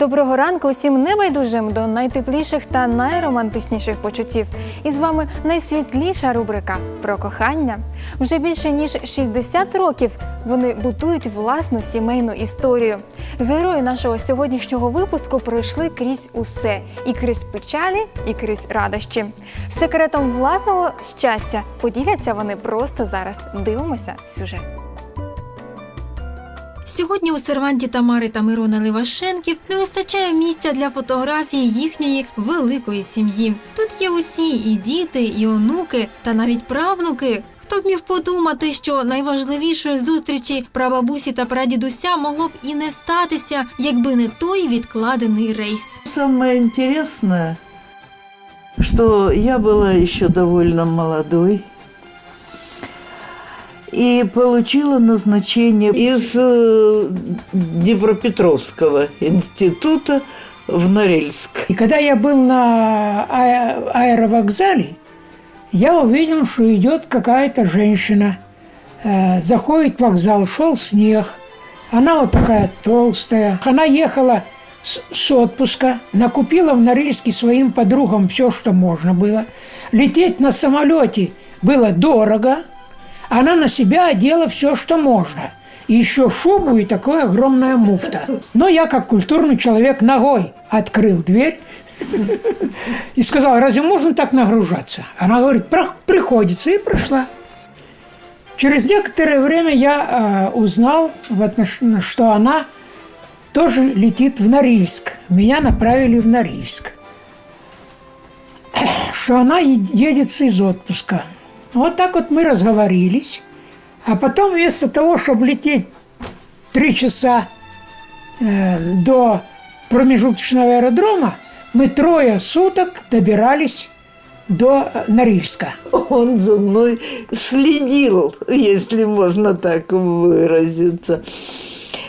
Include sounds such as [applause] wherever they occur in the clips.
Доброго ранку усім небайдужим до найтепліших та найромантичніших почуттів. І з вами найсвітліша рубрика про кохання. Вже більше ніж 60 років вони будують власну сімейну історію. Герої нашого сьогоднішнього випуску пройшли крізь усе і крізь печалі, і крізь радощі. Секретом власного щастя поділяться вони просто зараз. Дивимося сюжет. Сьогодні у серванті Тамари та Мирона Левашенків не вистачає місця для фотографії їхньої великої сім'ї. Тут є усі і діти, і онуки, та навіть правнуки. Хто б міг подумати, що найважливішої зустрічі прабабусі та прадідуся могло б і не статися, якби не той відкладений рейс. Самое интересное, что я была еще довольно молодой и получила назначение из э, Днепропетровского института в Норильск. И когда я был на а- аэровокзале, я увидел, что идет какая-то женщина. Э, Заходит в вокзал, шел снег. Она вот такая толстая. Она ехала с, с отпуска, накупила в Норильске своим подругам все, что можно было. Лететь на самолете было дорого. Она на себя одела все, что можно. Еще шубу и такое огромная муфта. Но я, как культурный человек, ногой открыл дверь и сказал, разве можно так нагружаться? Она говорит, «Про- приходится, и прошла. Через некоторое время я э, узнал, что она тоже летит в Норильск. Меня направили в Норильск. Что она едет из отпуска. Вот так вот мы разговорились. А потом вместо того, чтобы лететь три часа э, до промежуточного аэродрома, мы трое суток добирались до э, Норильска. Он за мной следил, если можно так выразиться.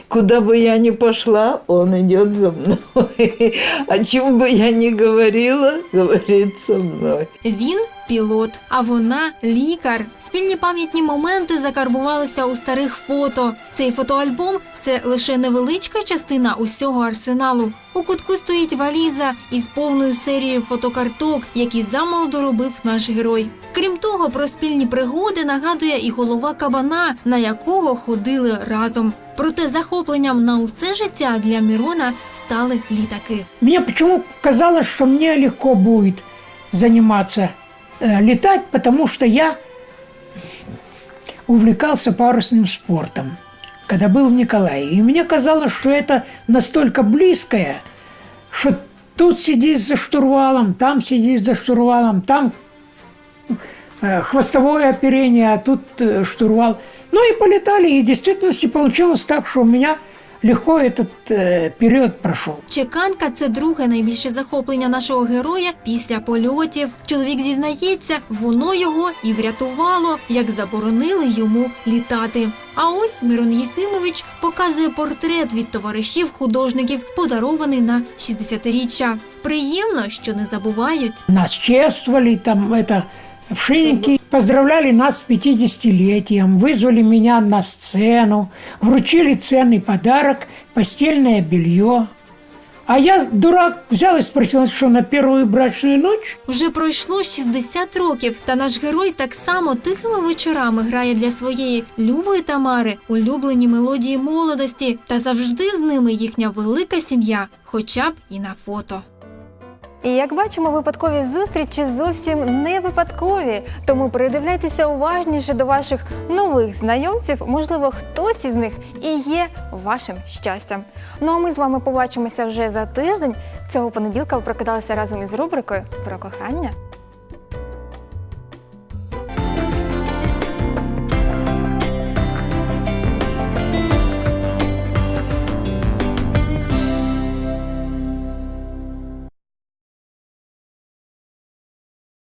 Куда бы я ни пошла, он идет за мной. [laughs] О чем бы я ни говорила, говорит со мной. Він пілот, а вона лікар. Спільні пам'ятні моменти закарбувалися у старих фото. Цей фотоальбом це лише невеличка частина усього арсеналу. У кутку стоїть валіза із повною серією фотокарток, які замолоду робив наш герой. Крім того, про спільні пригоди нагадує і голова кабана, на якого ходили разом. Проте захопленням на усе життя для Мірона стали літаки. Мне почему казалось, что мне легко будет заниматься э, летать, потому что я увлекался парусным спортом, когда был в Николаеве. И мне казалось, что это настолько близкое, что тут сидишь за штурвалом, там сидишь за штурвалом, там э, хвостовое оперение, а тут э, штурвал. Ну и полетали, и в действительности получилось так, что у меня легко этот э, период прошел. Чеканка це друге найбільше захоплення нашого героя після польотів. Чоловік зізнається, воно його і врятувало, як заборонили йому літати. А ось Мирон Єфимович показує портрет від товаришів художників, подарований на 60-річчя. Приємно, що не забувають. Нас чествовали, там это шинники, поздравляли нас с 50-летием, вызвали меня на сцену, вручили ценный подарок – постельное белье. А я, дурак, взял и спросил, что на первую брачную ночь? Вже пройшло 60 років, та наш герой так само тихими вечорами грає для своєї любої Тамари улюблені мелодії молодості, та завжди з ними їхня велика сім'я, хоча б і на фото. І як бачимо, випадкові зустрічі зовсім не випадкові. Тому придивляйтеся уважніше до ваших нових знайомців. Можливо, хтось із них і є вашим щастям. Ну а ми з вами побачимося вже за тиждень. Цього понеділка ви прокидалися разом із рубрикою про кохання.